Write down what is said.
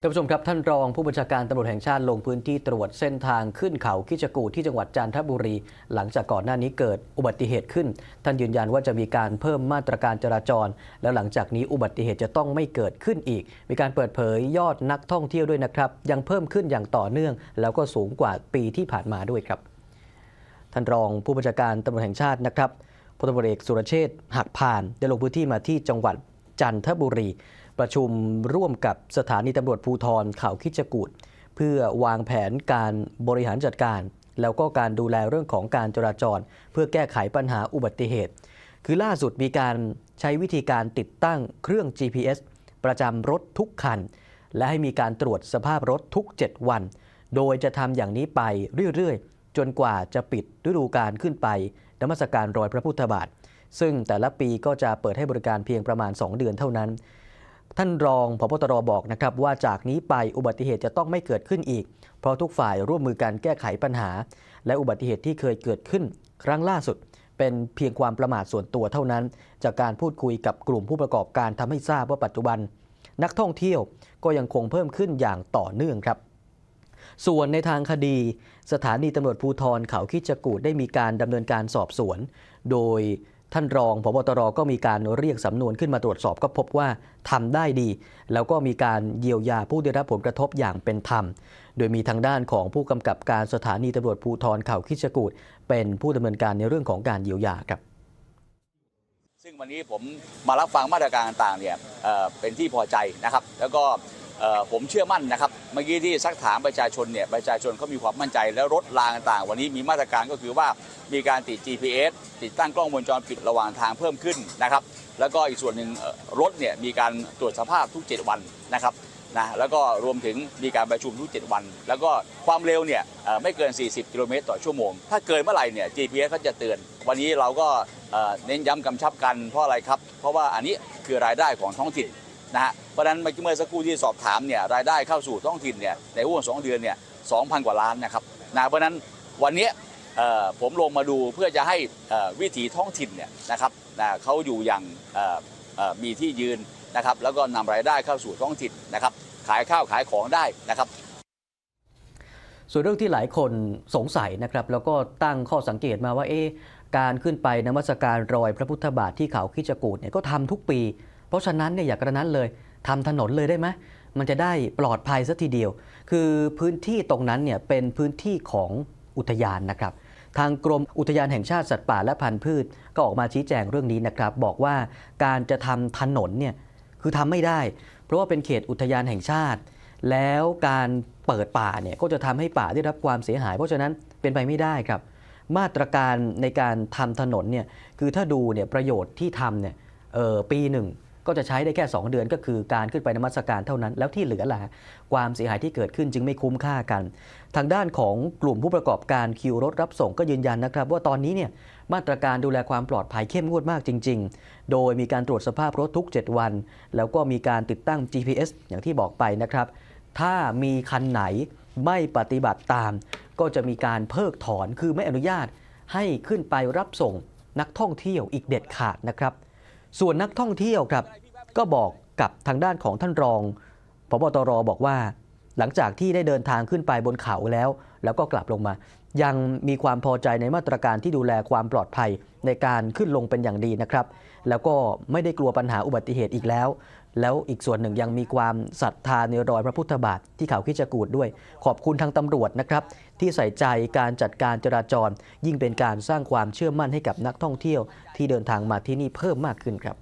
ท่านผู้ชมครับ ท่านรองผู้บัญชาการตำรวจแห่งชาติลงพื้นที่ตรวจเส้นทางขึ้นเขาคิจกูที่จังหวัดจันทบุรี หลังจากก่อนหน้านี้เกิดอุบัติเหตุขึ้น ท่านยืนยันว่าจะมีการเพิ่มมาตรการจราจร แล้วหลังจากนี้อุบัติเหตุจะต้องไม่เกิดขึ้นอีก มีการเปิดเผยยอดนักท่องเที่ยวด้วยนะครับ ยังเพิ่มขึ้นอย่างต่อเนื่อง แล้วก็สูงกว่าปีที่ผ่านมาด้วยครับ ท่านรองผู้บัญชาการตำรวจแห่งชาตินะครับพลตำรวจเอกสุรเชษฐ์หักพานได้ลงพื้นที่มาที่จังหวัดจันทบุรี ประชุมร่วมกับสถานีตำรวจภูธรเขาคิจกูฏเพื่อวางแผนการบริหารจัดการ แล้วก็การดูแลเรื่องของการจราจร เพื่อแก้ไขปัญหาอุบัติเหตุ คือล่าสุดมีการใช้วิธีการติดตั้งเครื่อง GPS ประจำรถทุกคัน และให้มีการตรวจสภาพรถทุก 7 วัน โดยจะทำอย่างนี้ไปเรื่อยๆ จนกว่าจะปิดฤดูกาลขึ้นไปนมัสการรอยพระพุทธบาท ซึ่งแต่ละปีก็จะเปิดให้บริการเพียงประมาณ 2 เดือนเท่านั้น ท่านรองพบตรบอกนะครับว่าจากนี้ไปอุบัติเหตุจะต้องไม่เกิดขึ้นอีก เพราะทุกฝ่ายร่วมมือกันแก้ไขปัญหา และอุบัติเหตุที่เคยเกิดขึ้น ครั้งล่าสุด เป็นเพียงความประมาทส่วนตัวเท่านั้น จากการพูดคุยกับกลุ่มผู้ประกอบการทำให้ทราบว่าปัจจุบัน นักท่องเที่ยวก็ยังคงเพิ่มขึ้นอย่างต่อเนื่องครับ ส่วนในทางคดี สถานีตำรวจภูธรเขาคิดจกูดได้มีการดำเนินการสอบสวน โดย ท่านรองพบตรก็มีการเรียกสำนวนขึ้นมาตรวจสอบก็พบว่าทำได้ดี แล้วก็มีการเยียวยาผู้ได้รับผลกระทบอย่างเป็นธรรม โดยมีทางด้านของผู้กำกับการสถานีตำรวจภูธรเขาคิดจกูดเป็นผู้ดำเนินการในเรื่องของการเยียวยาครับ ซึ่งวันนี้ผมมารับฟังมาตรการต่างๆเนี่ยเเป็นที่พอใจนะครับ แล้วก็ ผมเชื่อมั่นนะครับเมื่อกี้ที่ซักถามประชาชนเนี่ยประชาชนเขามีความมั่นใจแล้วรถรางต่างๆ วันนี้มีมาตรการก็คือว่ามีการติด GPS ติดตั้งกล้องวงจรปิดระหว่างทางเพิ่มขึ้นนะครับ แล้วก็อีกส่วนหนึ่งรถเนี่ยมีการตรวจสภาพทุก 7 วันนะครับนะแล้วก็รวมถึงมีการประชุมทุก 7 วัน แล้วก็ความเร็วเนี่ยไม่เกิน 40 กิโลเมตรต่อชั่วโมง ถ้าเกินเมื่อไหร่เนี่ย GPS เขาจะเตือน วันนี้เราก็เอ่อเน้นย้ำกำชับกันเพราะอะไรครับ เพราะว่าอันนี้คือรายได้ของท้องถิ่นนะฮะ เพราะฉะนั้นเมื่อกี้เมื่อสักครู่ที่สอบถามเนี่ยรายได้เข้าสู่ท้องถิ่นเนี่ยในห่วงสองเดือนเนี่ย2,000กว่าล้านนะครับนะเพราะฉะนั้นวันนี้ผมลงมาดูเพื่อจะให้วิถีท้องถิ่นเนี่ยนะครับนะเขาอยู่อย่างมีที่ยืนนะครับแล้วก็นำรายได้เข้าสู่ท้องถิ่นนะครับขายข้าวขายของได้นะครับส่วนเรื่องที่หลายคนสงสัยนะครับ แล้วก็ตั้งข้อสังเกตมาว่าเอ๊การขึ้นไปนมัสการรอยพระพุทธบาทที่เขาคิจกูฏเนี่ยก็ทำทุกปี เพราะฉะนั้นเนี่ยอย่ากระนั้นเลยทำถนนเลยได้ไหมมันจะได้ปลอดภัยสัทีเดียว คือพื้นที่ตรงนั้นเนี่ยเป็นพื้นที่ของอุทยานนะครับ ทางกรมอุทยานแห่งชาติสัตว์ป่าและพันธุ์พืช ก็ออกมาชี้แจงเรื่องนี้นะครับ บอกว่าการจะทำถนนเนี่ยคือทำไม่ได้ เพราะว่าเป็นเขตอุทยานแห่งชาติ แล้วการเปิดป่าเนี่ยก็จะทำให้ป่าได้รับความเสียหาย เพราะฉะนั้นเป็นไปไม่ได้ครับ มาตรการในการทำถนนเนี่ยคือถ้าดูเนี่ยประโยชน์ที่ทำเนี่ยออปีหนึ่ง ก็จะใช้ได้แค่ 2 เดือนก็คือการขึ้นไปนมัสการเท่านั้น แล้วที่เหลือล่ะความเสียหายที่เกิดขึ้นจึงไม่คุ้มค่ากัน ทางด้านของกลุ่มผู้ประกอบการคิวรถรับส่งก็ยืนยันนะครับ ว่าตอนนี้เนี่ยมาตรการดูแลความปลอดภัยเข้มงวดมากจริง ๆ โดยมีการตรวจสภาพรถทุก 7 วัน แล้วก็มีการติดตั้ง GPS อย่างที่บอกไปนะครับ ถ้ามีคันไหนไม่ปฏิบัติตาม ก็จะมีการเพิกถอนคือไม่อนุญาตให้ขึ้นไปรับส่งนักท่องเที่ยวอีกเด็ดขาดนะครับ ส่วนนักท่องเที่ยวครับ ก็บอกกับทางด้านของท่านรองพบตรบอกว่า หลังจากที่ได้เดินทางขึ้นไปบนเขาแล้ว แล้วก็กลับลงมา ยังมีความพอใจในมาตรการที่ดูแลความปลอดภัยในการขึ้นลงเป็นอย่างดีนะครับ แล้วก็ไม่ได้กลัวปัญหาอุบัติเหตุอีกแล้ว แล้วอีกส่วนหนึ่งยังมีความศรัทธาในรอยพระพุทธบาทที่เขาคิจกูดด้วย ขอบคุณทางตำรวจนะครับ ที่ใส่ใจการจัดการจราจร ยิ่งเป็นการสร้างความเชื่อมั่นให้กับนักท่องเที่ยว ที่เดินทางมาที่นี่เพิ่มมากขึ้นครับ